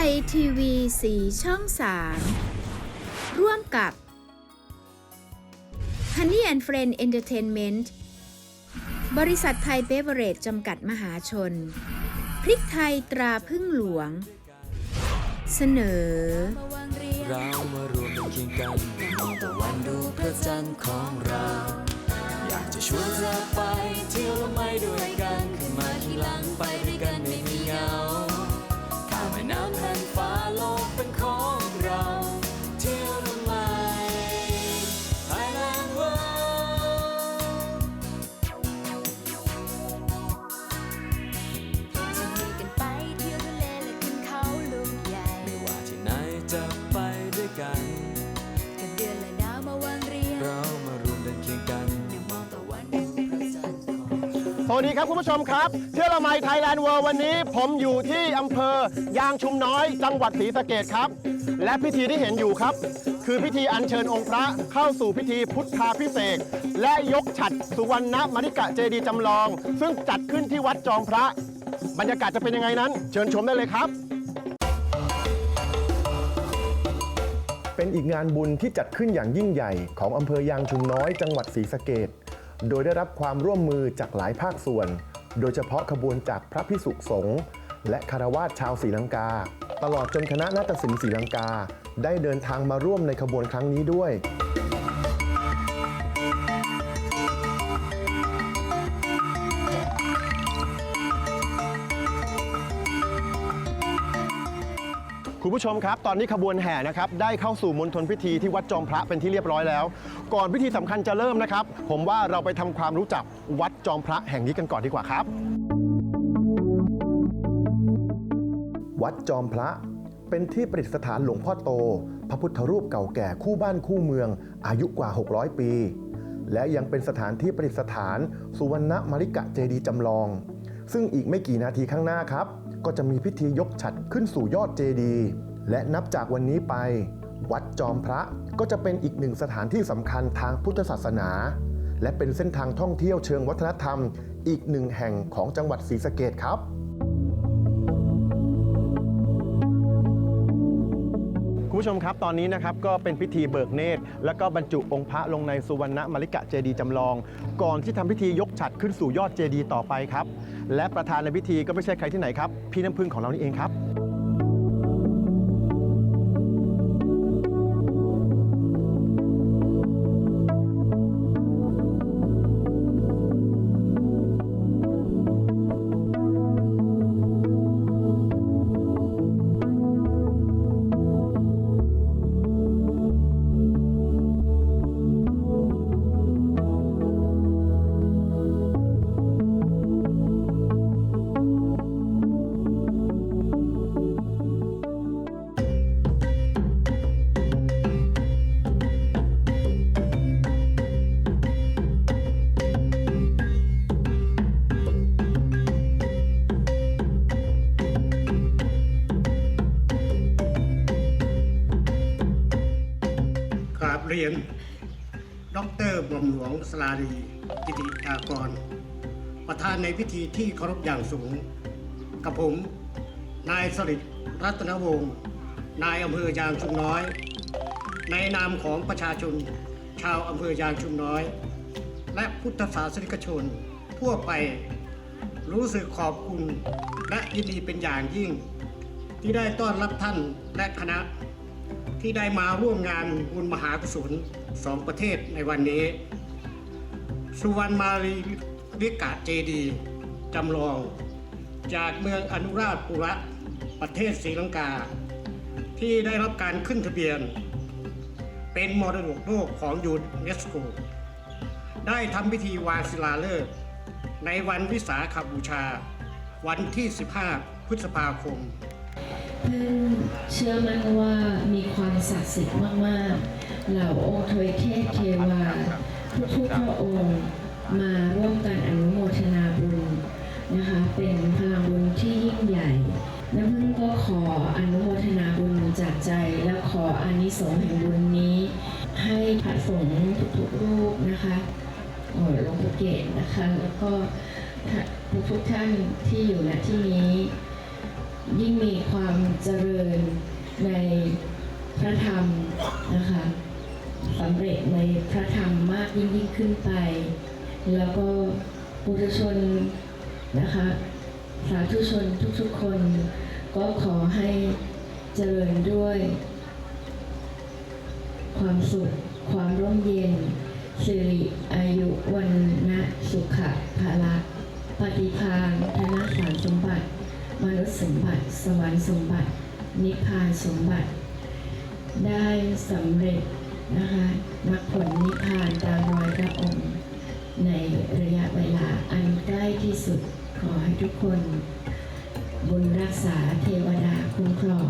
ทยทีวีสีช่อง3ร่วมกับ Honey and Friend Entertainment บริษัทไทยเบเวอร์เรจจำกัดมหาชน พริกไทยตราพึ่งหลวง เสนอ เรามารวมเป็นเคียงกันมองตะวันดูพระจันทร์ของเรา อยากจะชวนเธอไปเที่ยวและไม่ด้วยกัน ขึ้นมาที่หลังไปด้วยกันไม่มีเหงา วัสดีครับคุณผู้ชมครับ เที่ยวละไมไทยแลนด์เวิร์วันนี้ ผมอยู่ที่อำเภอยางชุมน้อย จังหวัดศรีสะเกดครับ และพิธีที่เห็นอยู่ครับ คือพิธีอัญเชิญองค์พระเข้าสู่พิธีพุทธาพิเศษกและยกฉัดสุวรรณมริกะเจดีย์จำลอง ซึ่งจัดขึ้นที่วัดจอมพระ บรรยากาศจะเป็นยังไงนั้น เชิญชมได้เลยครับ เป็นอีกงานบุญที่จัดขึ้นอย่างยิ่งใหญ่ของอำเภอยางชุมน้อยจังหวัดศรีสะเกด โดยได้รับความร่วมมือจากหลายภาคส่วน โดยเฉพาะขบวนจากพระพิสุสงฆ์และคารวาสชาวศรีลังกา ตลอดจนคณะนาฏศิลป์ศรีลังกา ได้เดินทางมาร่วมในขบวนครั้งนี้ด้วยคุณผู้ชมครับ ตอนนี้ขบวนแห่นะครับได้เข้าสู่มณฑลพิธีที่วัดจอมพระเป็นที่เรียบร้อยแล้ว ก่อนพิธีสำคัญจะเริ่มนะครับ ผมว่าเราไปทำความรู้จักวัดจอมพระแห่งนี้กันก่อนดีกว่าครับ วัดจอมพระเป็นที่ประดิษฐานหลวงพ่อโต พระพุทธรูปเก่าแก่คู่บ้านคู่เมือง อายุกว่า 600 ปี และยังเป็นสถานที่ประดิษฐาน สุวรรณมริกะเจดีย์จำลอง ซึ่งอีกไม่กี่นาทีข้างหน้าครับ ก็จะมีพิธียกฉัดขึ้นสู่ยอดเจดีย์และนับจากวันนี้ไป วัดจอมพระก็จะเป็นอีกหนึ่งสถานที่สำคัญทางพุทธศาสนา และเป็นเส้นทางท่องเที่ยวเชิงวัฒนธรรม อีกหนึ่งแห่งของจังหวัดศรีสะเกดครับ คุณผู้ชมครับตอนนี้นะครับก็เป็นพิธีเบิกเนตร แล้วก็บรรจุองค์พระลงในสุวรรณมริกะเจดีย์จำลอง ก่อนที่ทำพิธียกฉัดขึ้นสู่ยอดเจดีย์ต่อไปครับ และประธานในพิธีก็ไม่ใช่ใครที่ไหนครับ พี่น้ำพึ่งของเรานี่เองครับ รียน ดรบอมหลวงสลารีกิติยากร ประธานในพิธีที่เคารพอย่างสูง กับผม นายสริตรัตนวงศ์นายอำเภอยางชุมน้อย ในนามของประชาชนชาวอำเภอยางชุมน้อย และพุทธศาสนิกชนทั่วไปรู้สึกขอบคุณและยินดีเป็นอย่างยิ่ง ที่ได้ต้อนรับท่านและคณะ ที่ได้มาร่วมงานบุญมหากุศลสองประเทศในวันนี้ สุวรรณมารีริกะเจดีจำลอง จากเมืองอนุราชปุระประเทศศรีลังกา ที่ได้รับการขึ้นทะเบียน เป็นมรดกโลกของยูเนสโก ได้ทำพิธีวางศิลาฤกษ์ในวันวิสาขบูชา วันที่ 15 พฤษภาคมพึ่ง เชื่อมั่นว่ามีความศักดิ์สิทธิ์มากๆ เหล่าองค์ทวยเทพเทวา ทุกๆพระองค์มาร่วมกันอนุโมทนาบุญนะคะ เป็นพลังบุญที่ยิ่งใหญ่ น้ำพึ่งก็ขออนุโมทนาบุญจากใจและขออานิสงส์แห่งบุญนี้ ให้พระสงฆ์ทุกๆรูปนะคะโอ้หลวงปู่เกศนะคะ แล้วก็ทุกๆท่านที่อยู่ณที่นี้ ยิ่งมีความเจริญในพระธรรมนะคะสำเร็จในพระธรรมมากยิ่งยิ่งขึ้นไป แล้วก็ปุถุชนนะคะสาธุชนทุกๆคน ก็ขอให้เจริญด้วย ความสุข ความร่มเย็นสิริอายุวันนะสุขะภาละปฏิภาณธนสารสมบัติ มนุษย์สมบัติ สวรรค์สมบัติ นิพพานสมบัติ ได้สำเร็จนะคะมรรคผลนิพพานตามรอยพระองค์ ในระยะเวลาอันใกล้ที่สุดขอให้ทุกคน บุญรักษาเทวดาคุ้มครอง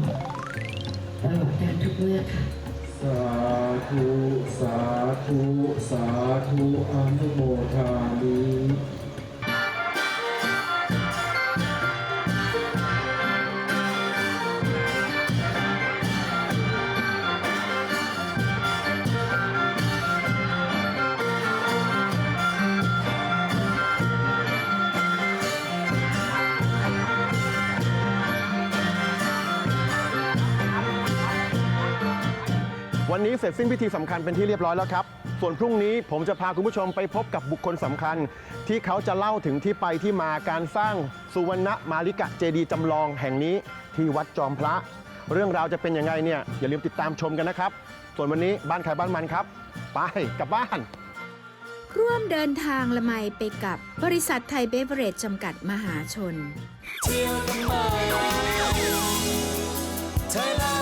ตลอดการทุกเมื่อค่ะ สาธุ สาธุ สาธุอนุโมทามิ วันนี้เสร็จสิ้นพิธีสำคัญเป็นที่เรียบร้อยแล้วครับ ส่วนพรุ่งนี้ผมจะพาคุณผู้ชมไปพบกับบุคคลสำคัญ ที่เขาจะเล่าถึงที่ไปที่มาการสร้างสุวรรณมาริกะเจดีย์จำลองแห่งนี้ที่วัดจอมพระ เรื่องราวจะเป็นยังไงเนี่ยอย่าลืมติดตามชมกันนะครับ ส่วนวันนี้บ้านใครบ้านมันครับ ไปกลับบ้าน ร่วมเดินทางละไมไปกับบริษัทไทยเบเวอเรจจำกัดมหาชน เที่ยวกันมา Thailand World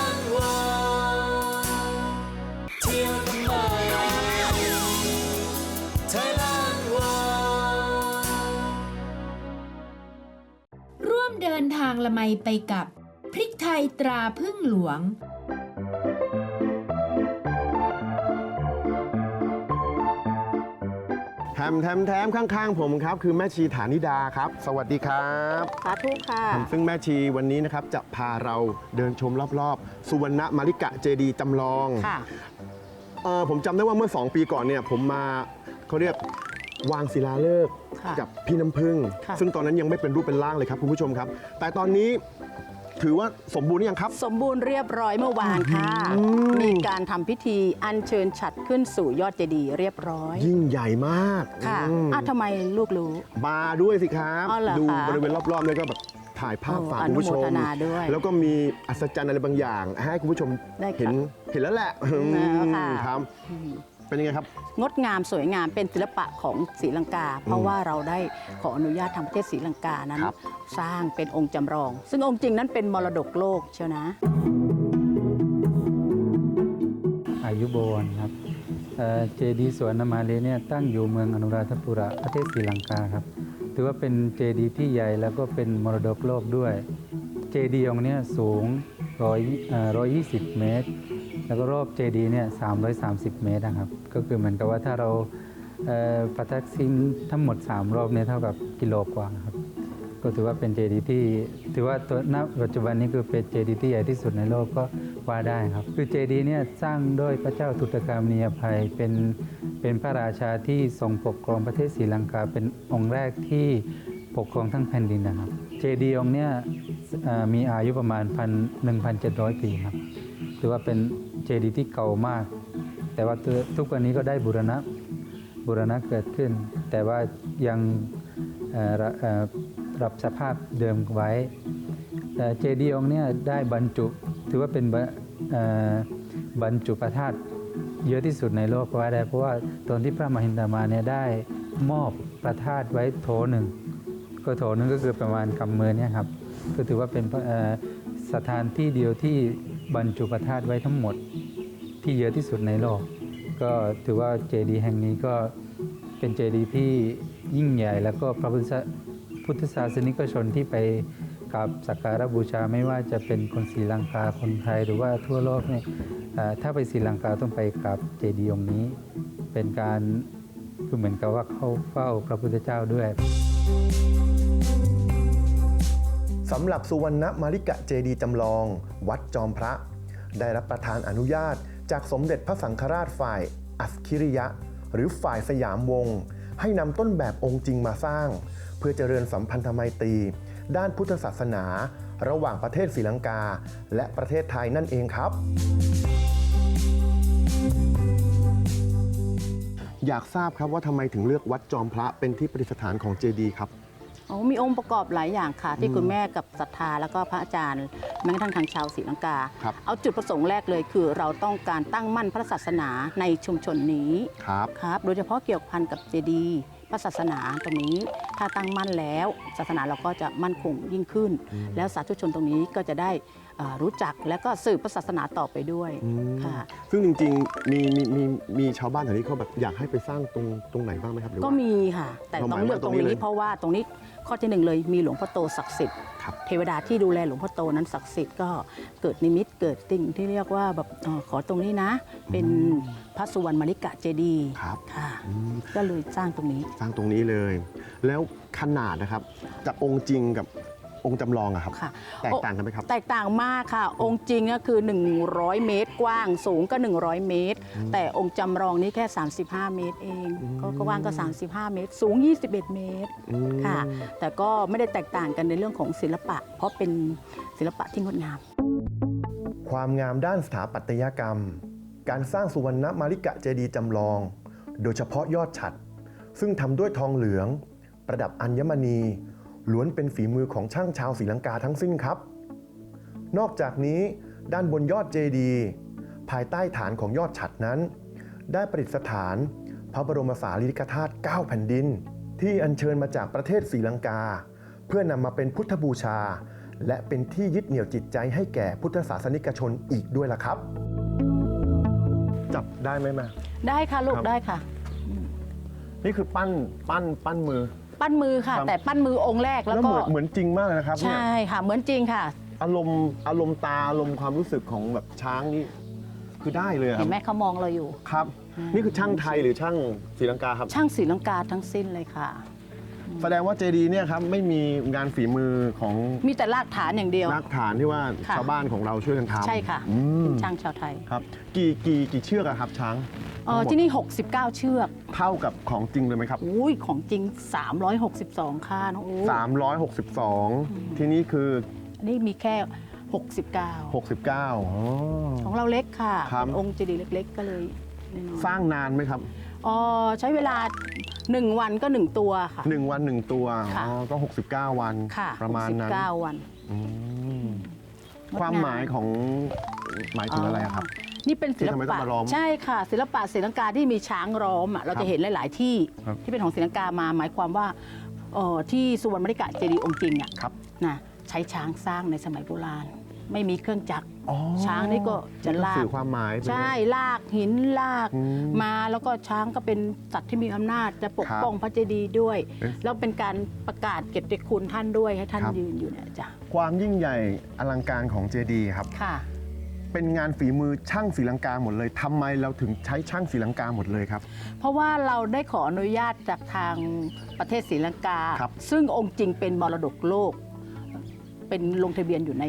างละไมไปกับ พริกไทยตราพึ่งหลวง แถมแถมแถมข้างๆผมครับ คือแม่ชีฐานิดาครับ สวัสดีครับ สาธุค่ะ ซึ่งแม่ชีวันนี้นะครับจะพาเราเดินชมรอบๆ สุวรรณมาริกะเจดีย์จำลอง ค่ะ เอ่อผมจำได้ว่าเมื่อ 2 ปีก่อนเนี่ยผมมาเขาเรียก วางศิลาฤกษ์ค่ะกับพี่น้ำพึ่ง ค่ะ ซึ่งตอนนั้นยังไม่เป็นรูปเป็นร่างเลยครับคุณผู้ชมครับ แต่ตอนนี้ถือว่าสมบูรณ์หรือยังครับ สมบูรณ์เรียบร้อยเมื่อวานค่ะ อืมมีการทำพิธีอัญเชิญฉัดขึ้นสู่ยอดเจดีย์เรียบร้อยยิ่งใหญ่มากค่ะอืม อ้าวทำไมลูกรู้ มาด้วยสิครับ อ๋อเหรอดูคะบริเวณรอบๆแล้วก็แบบถ่ายภาพโอ้ฝากคุณผู้ชอนุม โมทนาด้วยแล้วก็มีอัศจรรย์อะไรบางอย่าง ให้คุณผู้ชมได้ค่ะเห็นเห็นแล้วแหละแล้วค่ะอืมครับ เป็นยังไงครับ งดงามสวยงามเป็นศิลปะของศรีลังกา เพราะว่าเราได้ขออนุญาตทางประเทศศรีลังกานั้น ครับ สร้างเป็นองค์จำลอง ซึ่งองค์จริงนั้นเป็นมรดกโลกเชียวนะ อายุโบวรครับเอ่อเจดีย์สวนนมาเลเนี่ยตั้งอยู่เมืองอนุราธปุระประเทศศรีลังกาครับ ถือว่าเป็นเจดีย์ที่ใหญ่แล้วก็เป็นมรดกโลกด้วย เจดีย์องค์เนี้สูงร้อยร้อยยี่สิบเมตร แล้วก็รอบเจดีย์เนี่ยสามร้อยสามสิบเมตรนะครับ ก็คือเหมือนกับว่าถ้าเราเประทักษิณทั้งหมด 3 รอบเนี่ยเท่ากับกิโลกว่าครับ ก็ถือว่าเป็นเจดีย์ที่ ถือว่าตัวณปัจจุบันนี้คือเป็นเจดีย์ที่ใหญ่ที่สุดในโลกก็ว่าได้ครับ คือเจดีย์เนี่ยสร้างโดยพระเจ้าทุตกามนียภัยเป็นเป็นพระราชาที่ทรงปกครองประเทศศรีลังกาเป็นองค์แรกที่ปกครองทั้งแผ่นดินนะครับ เจดีย์องค์เนี่ยมีอายุประมาณพันหนึ่งพันเจ็ดร้อยปีครับถือว่าเป็นเจดีย์ที่เก่ามาก แต่ว่าทุกวันนี้ก็ได้บูรณะบูรณะเกิดขึ้น แต่ว่ายังร,รับสภาพเดิมไว้เจดีย์องค์เนี้ได้บรรจุถือว่าเป็นบรเอ่อบรรจุประธาตเยอะที่สุดในโลกก็ว่าได้เพราะว่าตอนที่พระมหินทามาเนี่ยได้มอบประธาตไว้โถหนึ่งก็โถหนึงก็คือประมาณกำมือเนี่ยครับก็ถือว่าเป็นสถานที่เดียวที่บรรจุประธาตไว้ทั้งหมด ที่เยอะที่สุดในโลก ก็ถือว่าเจดีย์แห่งนี้ก็เป็นเจดีย์ที่ยิ่งใหญ่ แล้วก็พระพุทธศาสนิกชนที่ไปกับสักการะบูชาไม่ว่าจะเป็นคนศรีลังกาคนไทยหรือว่าทั่วโลกเนี่ยถ้าไปศรีลังกาต้องไปกับเจดีย์องค์นี้ เป็นการคือเหมือนกับว่าเข้าเฝ้าพระพุทธเจ้าด้วยสำหรับสุวรรณมาริกะเจดีย์จำลอง วัดจอมพระ ได้รับประทานอนุญาต จากสมเด็จพระสังฆราชฝ่ายอัสคิริยะ หรือฝ่ายสยามวงศ์ให้นำต้นแบบองค์จริงมาสร้าง เพื่อเจริญสัมพันธไมตรี ด้านพุทธศาสนา ระหว่างประเทศศรีลังกา และประเทศไทยนั่นเองครับ อยากทราบครับว่าทำไมถึงเลือกวัดจอมพระเป็นที่ประดิษฐานของเจดีย์ครับ อ๋อมีองค์ประกอบหลายอย่างค่ะ ที่อืมคุณแม่กับศรัทธาแล้วก็พระอาจารย์แม้กระทั่งทางชาวศรีลังกา ครับเอาจุดประสงค์แรกเลยคือ เราต้องการตั้งมั่นพระศาสนาในชุมชนนี้ครับ ครับโดยเฉพาะเกี่ยวพันกับเจดีย์พระศาสนาตรงนี้ ถ้าตั้งมั่นแล้ว ศาสนาเราก็จะมั่นคงยิ่งขึ้นอืมแล้วสาธุชนตรงนี้ก็จะได้อ่ารู้จักและก็สืบพระศาสนาต่อไปด้วยอืมค่ะ ซึ่งจริงๆ มีมีมีมีชาวบ้านแถวนี้เขาแบบอยากให้ไปสร้างตรงตรงไหนบ้างไหมครับหรือว่าก็มีค่ะ แต่เราหต้มาอยงเลือกว่าตตรรงงนี้นี้เลยเพราะว่าตรงนี้ ข้อที่หนึ่งเลยมีหลวงพ่อโตศักดิ์สิทธิ์ครับเทวดาที่ดูแลหลวงพ่อโตนั้นศักดิ์สิทธิ์ก็เกิดนิมิตเกิดติ่งที่เรียกว่าแบบเอ่อขอตรงนี้นะ เป็นพระสุวรรณมาริกะเจดีย์ครับค่ะอืมก็เลยสร้างตรงนี้ สร้างตรงนี้เลย แล้วขนาดนะครับจากองค์จริงกับ องค์จำลองอะครับ ค่ะ แตกต่างกันไหมครับ แตกต่างมากค่ะ องค์จริงก็คือ 100 เมตรกว้างสูงก็ 100 เมตร แต่องค์จำลองนี้แค่ 35 เมตรเองอืมก็กว้างก็ 35 เมตร สูง 21 เมตรอืม ค่ะ แต่ก็ไม่ได้แตกต่างกันในเรื่องของศิลปะ เพราะเป็นศิลปะที่งดงาม ความงามด้านสถาปัตยกรรม การสร้างสุวรรณมาริกะเจดีย์จำลอง โดยเฉพาะยอดฉัด ซึ่งทำด้วยทองเหลือง ประดับอัญมณี ล้วนเป็นฝีมือของช่างชาวศรีลังกาทั้งสิ้นครับ นอกจากนี้ด้านบนยอดเจดีย์ภายใต้ฐานของยอดฉัดนั้น ได้ประดิษฐานพระบรมสารีริกธาตุ9แผ่นดิน ที่อัญเชิญมาจากประเทศศรีลังกา เพื่อนำมาเป็นพุทธบูชา และเป็นที่ยึดเหนี่ยวจิตใจให้แก่พุทธศาสนิกชนอีกด้วยล่ะครับ จับได้ไหมมาได้ค่ะลูกครับได้ค่ะ นี่คือปั้นปั้นปั้นมือ ปั้นมือค่ะครับแต่ปั้นมือองค์แรกแล้แล้ววเหก็มือนเหมือนจริงมากเลยนะครับเนี่ยใช่ค่ะเหมือนจริงค่ะ อารมณ์อารมณ์ตาอารมณ์ความรู้สึกของแบบช้างนี่คือได้เลยอะคเห็รับนไหมเขามองเราอยู่ ครับ นี่คือช่างไทยหรือช่างศรีลังกาครับ ช่างศรีลังกาทั้งสิ้นเลยค่ะ แสดงว่าเจดีย์เนี่ยครับไม่มีงานฝีมือของมีแต่รากฐานอย่างเดียว นักฐานที่ว่าค่ะ ชาวบ้านของเราช่วยกันทำใช่ค่ะอืมเป็นช่างชาวไทยครับกี่กี่กี่เชือกอะครับช้างเออที่นี่ 69 เชือกเท่ากับของจริงเลยไหมครับ อุ้ยของจริง 362 ค่าน้องอู362 ที่นี่คือ อันนี้มีแค่ 69 69อ๋อ ของเราเล็กค่ะครับ เป็นองค์เจดีย์เล็ก ๆ ก็เลยน้อยๆสร้างนานไหมครับ อ๋อใช้เวลา 1 วันก็ 1 ตัวค่ะ1วัน1ตัวค่ะ อ๋อก็ 69 วันค่ะประมาณนั้น69วัน อืมงดงามความหมายของหมายถึงอะไรอะครับ นี่เป็นศิลที่ทำไมต้อปะงมาล้อมใช่ค่ะ ศิลปะศรีลังกาที่มีช้างล้อมอะเราครัจะบเห็นหลาย ๆ ที่ครับ ที่เป็นของศรีลังกามาหมายความว่าเอ่อที่สุวรรณมริกะเจดีย์องค์จริงอะครับ นะใช้ช้างสร้างในสมัยโบราณ ไม่มีเครื่องจักรอ๋อช้างนี่ก็จะลากสื่อความหมายเป็นใช่ลากหินลากอืมมาแล้วก็ช้างก็เป็นสัตว์ที่มีอำนาจจะปกครับป้องพระเจดีย์ด้วย เอ๊ะแล้วเป็นการประกาศเกียรติคุณท่านด้วยให้ท่านครับ ยืนอยู่เนี่ยจ้ะความยิ่งใหญ่อลังการของเจดีย์ครับ ค่ะ เป็นงานฝีมือช่างศรีลังกาหมดเลยทำไมเราถึงใช้ช่างศรีลังกาหมดเลยครับ เพราะว่าเราได้ขออนุญาตจากทางประเทศศรีลังกา ครับ ซึ่งองค์จริงเป็นมรดกโลก เป็นลงทะเบียนอยู่ใน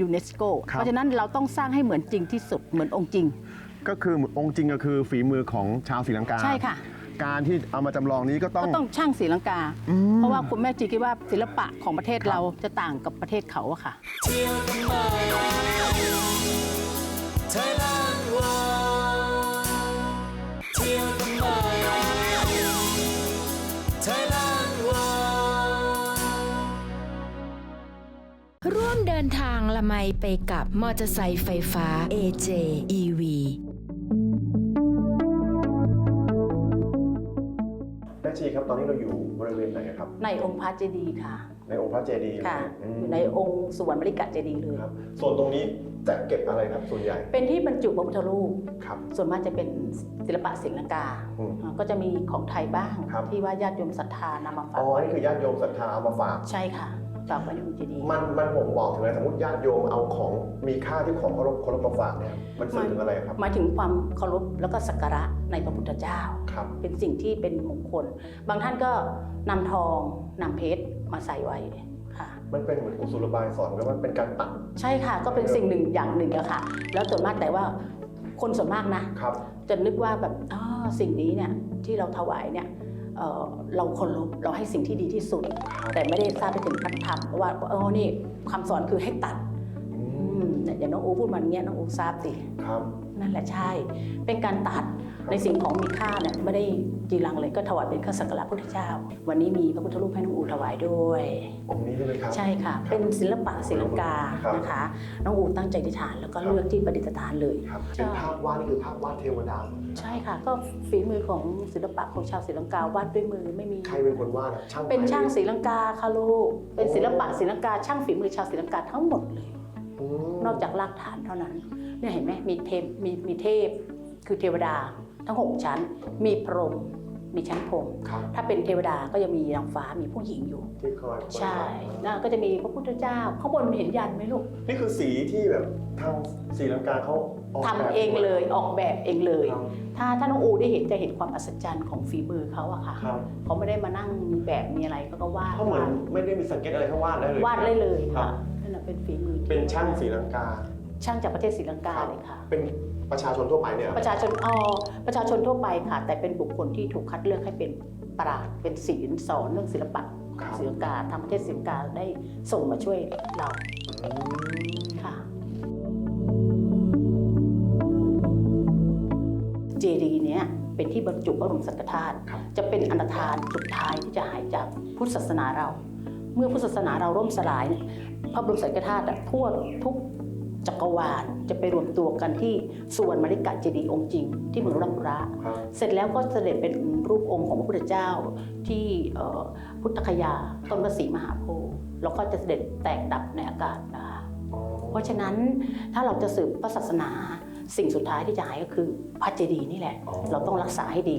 ยูเนสโกครับ เพราะฉะนั้นเราต้องสร้างให้เหมือนจริงที่สุดเหมือนองค์จริง ก็คือองค์จริงก็คือฝีมือของชาวศรีลังกาใช่ค่ะ การที่เอามาจำลองนี้ก็ต้อง ก็ต้องช่างศรีลังกาอืมเพราะว่าคุณแม่จีคิดว่าศิลปะของประเทศเราจะต่างกับประเทศเขาอะค่ะเที่ ดินทางละไมไปกับมอเตอร์ไซค์ไฟฟ้า AJ EV แม่ชีครับตอนนี้เราอยู่บริเวณไหนครับ ในองค์พระเจดีย์ค่ะ ในองค์พระเจดีย์ค่ะ อืมอยู่ในองค์สุวรรณมริกะเจดีย์เลย ครับ ส่วนตรงนี้จะเก็บอะไรครับส่วนใหญ่เป็นที่บรรจุพระพุทธรูป ครับ ส่วนมากจะเป็นศิลปะศรีลังกาอืมอ่าก็จะมีของไทยบ้าง ครับ ที่ว่าญาติโยมศรัทธานำมาฝาอ๋กอไว้นี่คือญาติโยมศรัทธาเอามาฝาก ใช่ค่ะ ฝากไว้ในองค์เจดีย์มันมันผมบอกถึงอะไรสมมติญาติโยมเอาของมีค่าที่ของเคารพเคารพมาฝากเนี่ยมันสื่อถึงอะไรครับ หมายถึงความเคารพแล้วก็สักการะในพระพุทธเจ้า ครับเป็นสิ่งที่เป็นมงคล บางท่านก็นำทองนำเพชรมาใส่ไว้ค่ะ มันเป็นเหมือนกุศโลบายสอนกันว่าเป็นการตัดใช่ค่ะก็เป็นสิ่งหนึ่งอย่างหนึ่งอะค่ะ แล้วส่วนมากแต่ว่าคนส่วนมากนะ ครับ จะนึกว่าแบบอ๋อสิ่งนี้เนี่ยที่เราถวายเนี่ย เอ่อเราเคารพเราให้สิ่งที่ดีที่สุด แต่ไม่ได้ทราบไปถึงพัฒธรรมว่าเออนี่คำสอนคือให้ตัดอือืมมอย่างน้องอูพูดมาอย่างเงี้ยน้องอูทราบสิครับนั่นแหละใช่ เป็นการตัด ในสิ่งของมีค่าเนี่ยไม่ได้จีรังเลยก็ถวายเป็นเครื่องสักการะพุทธเจ้า วันนี้มีพระพุทธรูปให้น้องอูถวายด้วย องค์นี้ใช่ไหมครับ ใช่ค่ะ เป็นศิลปะศิลปาครับนะคะ น้องอูตั้งใจที่ฐานแล้วก็เลือกที่ประดิษฐานเลยครับใช่เป็นภาพวาดนี่คือภาพวาดเทวดา ใช่ค่ะ ก็ฝีมือของศิลปะของชาวศรีลังกาวาดด้วยมือไม่มี ใครเป็นคนวาดอะช่างเป็นช่างไม้ศรีลังกาค่ะลูก เป็นศิลปะศรีลังกาช่างฝีมือชาวศรีลังกาทั้งหมดเลยอืมนอกจากรากฐานเท่านั้น เนี่ยเห็นไหมมีเทพมีมีเทพคือเทวดา ทั้ง 6 ชั้น มีพรหมมีชั้นพรหมครับ ถ้าเป็นเทวดาก็จะมีนางฟ้ามีผู้หญิงอยู่ ที่คอยใช่แล้วก็จะมีพระพุทธเจ้าข้างบนเห็นยันไหมลูกนี่คือสีที่แบบทางศรีลังกาเขาออกทำแบบเองเลยออกแบบเองเลย ครับ ถ้าถ้าน้องอูได้เห็นจะเห็นความอัศจรรย์ของฝีมือเขาอะค่ะครับ เขาไม่ได้มานั่งมีแบบมีอะไรเขาก็วาดเขาเหมือนไม่ได้มีสังเกตอะไรเขาวาดได้เลย วาดได้เลยครัค่ะบ นั่นแหละเป็นฝีมือเป็นช่างศรีลังกา ช่างจากประเทศศรีลังกาครับเลยค่ะ เป็นประชาชนทั่วไปเนี่ยประชาชนอ๋อประชาชนทั่วไปค่ะ แต่เป็นบุคคลที่ถูกคัดเลือกให้เป็นปราชญ์เป็นศิลป์สอนเรื่องศิลปะครับศิลปาทางประเทศศิลปาได้ส่งมาช่วยเราค่ะเจดีย์เนี้ยเป็นที่บรรจุพระบรมสังฆทานครับจะเป็นอันตรธานสุดท้ายที่จะหายจากพุทธศาสนาเรา เมื่อพุทธศาสนาเราร่มสลายเนี่ยพระบรมสังฆทานอะทั่วทุก จักรวาลจะไปรวมตัวกันที่สุวรรณมริกะเจดีย์องค์จริง ที่เมืองรัตนบุระครับเสร็จแล้วก็เสด็จเป็นรูปองค์ของพระพุทธเจ้าที่เอ่อพุทธคยาต้นวสีมหาโพธิ์แล้วก็จะเสด็จแตกดับในอากาศนะคะเพราะฉะนั้นถ้าเราจะสืบพระศาสนาสิ่งสุดท้ายที่จะหายก็คือพระเจดีย์นี่แหละอ๋อเราต้องรักษาให้ดี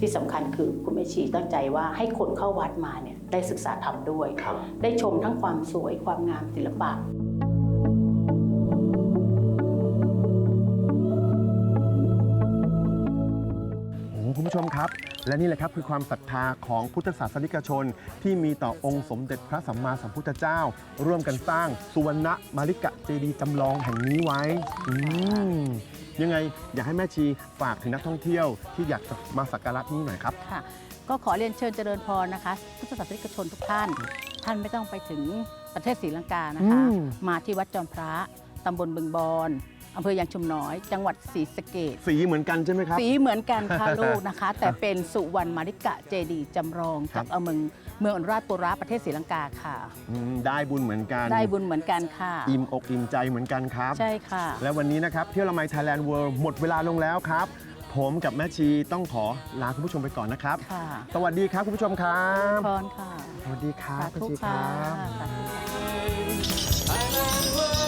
ที่สำคัญคือคุณแม่ชีตั้งใจว่าให้คนเข้าวัดมาเนี่ยได้ศึกษาธรรมด้วยครับได้ชมทั้งความสวยความงามศิลปะ ผู้ชมครับ และนี่แหละครับคือความศรัทธาของพุทธศาสนิกชน ที่มีต่อองค์สมเด็จพระสัมมาสัมพุทธเจ้า ร่วมกันสร้างสุวรรณมาริกะเจดีย์จำลองแห่งนี้ไว้อืมยังไงอยากให้แม่ชีฝากถึงนักท่องเที่ยวที่อยากจะมาสักการะที่นี่หน่อยครับ ค่ะก็ขอเรียนเชิญเจริญพรนะคะ พุทธศาสนิกชนทุกท่าน ท่านไม่ต้องไปถึงประเทศศรีลังกานะคะ อืม มาที่วัดจอมพระตำบลบึงบอน อำเภอยางชุมน้อย จังหวัดศรีสะเกษสีเหมือนกันใช่ไหมครับ สีเหมือนกันค่ะลูกนะคะ แต่เป็นสุวรรณมาริกะเจดีย์จำลองครัจาบกเอาเมืองเมืองอนุราชปุระประเทศศรีลังกาค่ะ อืมได้บุญเหมือนกันได้บุญเหมือนกันค่ะ อิ่มอกอิ่มใจเหมือนกันครับ ใช่ค่ะ และวันนี้นะครับเที่ยวละไมไทยแลนด์เวิร์หมดเวลาลงแล้วครับ ผมกับแม่ชีต้องขอลาคุณผู้ชมไปก่อนนะครับ ค่ะสวัสดีครับคุณผู้ชมครับพรค่ะสวัสดีครับสาแม่ธุชีคค่ะรับ สาธุค่ะ